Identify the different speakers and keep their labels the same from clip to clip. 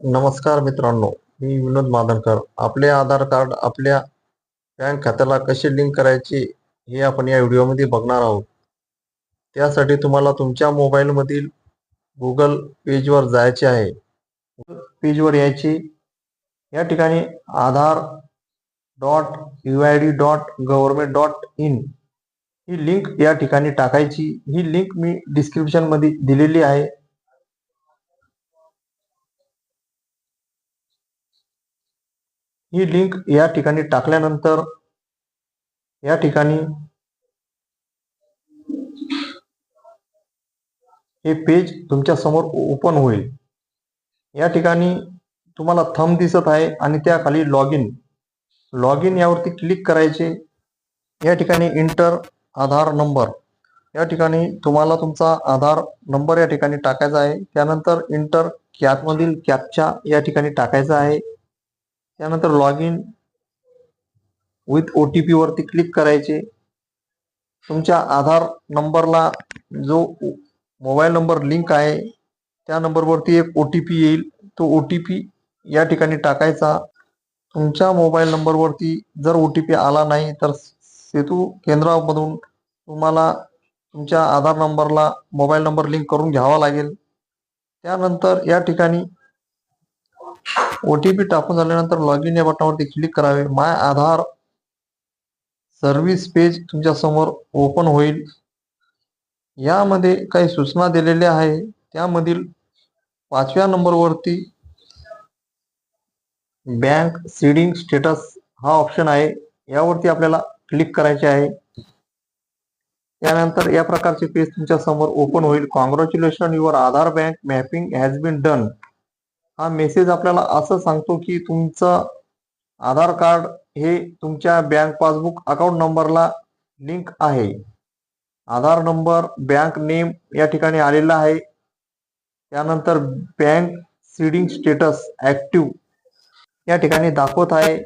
Speaker 1: नमस्कार मित्रांनो मी विनोद माधनकर आपले आधार कार्ड आपल्या बँक खात्याला कसे लिंक करायचे हे आपण या व्हिडिओमध्ये बघणार आहोत. त्यासाठी तुम्हाला तुमच्या मोबाईलमधील गुगल पेजवर जायचे आहे. गुगल पेजवर यायचे. या ठिकाणी Aadhaar dot U I D dot government dot in he link या ठिकाणी टाकायची. ही लिंक मी डिस्क्रिप्शनमध्ये दिलेली आहे. ही लिंक या ठिकाणी टाकल्यानंतर या ठिकाणी हे पेज तुमच्यासमोर ओपन होईल. या ठिकाणी तुम्हाला थंब दिसत आहे आणि त्या खाली लॉग इन लॉग इन यावरती क्लिक करायचे. या ठिकाणी इंटर आधार नंबर या ठिकाणी तुम्हाला तुमचा आधार नंबर या ठिकाणी टाकायचा आहे. त्यानंतर इंटर कॅपमधील कॅपच्या या ठिकाणी टाकायचा आहे. त्यानंतर log in with O T P वरती क्लिक करायचे. तुमच्या आधार नंबरला जो मोबाईल नंबर लिंक आहे त्या नंबरवरती एक ओ टी पी येईल. तो ओ टी पी या ठिकाणी टाकायचा. तुमच्या मोबाईल नंबरवरती जर ओ टी पी आला नाही तर सेतू केंद्रामधून तुम्हाला तुमच्या आधार नंबरला मोबाईल नंबर लिंक करून घ्यावा लागेल. त्यानंतर या ठिकाणी ओ टी पी टाकून झाल्यानंतर लॉग इन या बटनावरती क्लिक करावे. माय आधार सर्व्हिस पेज तुमच्यासमोर ओपन होईल. यामध्ये काही सूचना दिलेल्या आहे त्यामधील पाचव्या नंबरवरती बँक सीडिंग स्टेटस हा ऑप्शन आहे. यावरती आपल्याला क्लिक करायचे आहे. त्यानंतर या प्रकारचे पेज तुमच्यासमोर ओपन होईल. Congratulation your Aadhaar bank mapping has been done हा मेसेज आपल्याला असं सांगतो की तुमचं आधार कार्ड हे तुमच्या बँक पासबुक अकाउंट नंबरला लिंक आहे. आधार नंबर बँक नेम या ठिकाणी आलेला आहे. त्यानंतर बँक सीडिंग स्टेटस ॲक्टिव या ठिकाणी दाखवत आहे.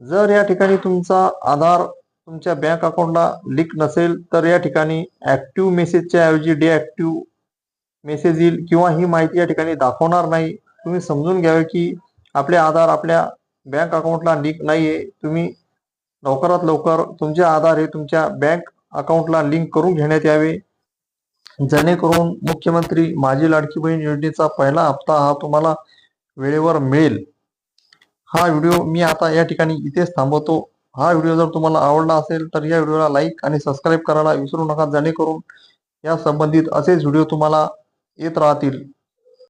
Speaker 1: जर या ठिकाणी तुमचा आधार तुमच्या बँक अकाउंटला लिंक नसेल तर या ठिकाणी ॲक्टिव्ह मेसेजच्या ऐवजी डिॲक्टिव्ह मेसेज येईल किंवा ही माहिती या ठिकाणी दाखवणार नाही. तुम्ही समजून घ्यावे की आपले आधार आपल्या बँक अकाउंटला लिंक नाहीये. तुम्ही लवकरात लवकर तुमचे आधार हे तुमच्या बँक अकाउंटला लिंक करून घेण्यात यावे. जेणेकरून मुख्यमंत्री माझी लाडकी बहीण योजनेचा पहिला हप्ता हा तुम्हाला वेळेवर मिळेल. हा व्हिडिओ मी आता या ठिकाणी इथेच थांबवतो. हा व्हिडिओ जर तुम्हाला आवडला असेल तर या व्हिडिओला लाईक आणि सबस्क्राईब करायला विसरू नका. जेणेकरून या संबंधित असेच व्हिडिओ तुम्हाला येत राहतील.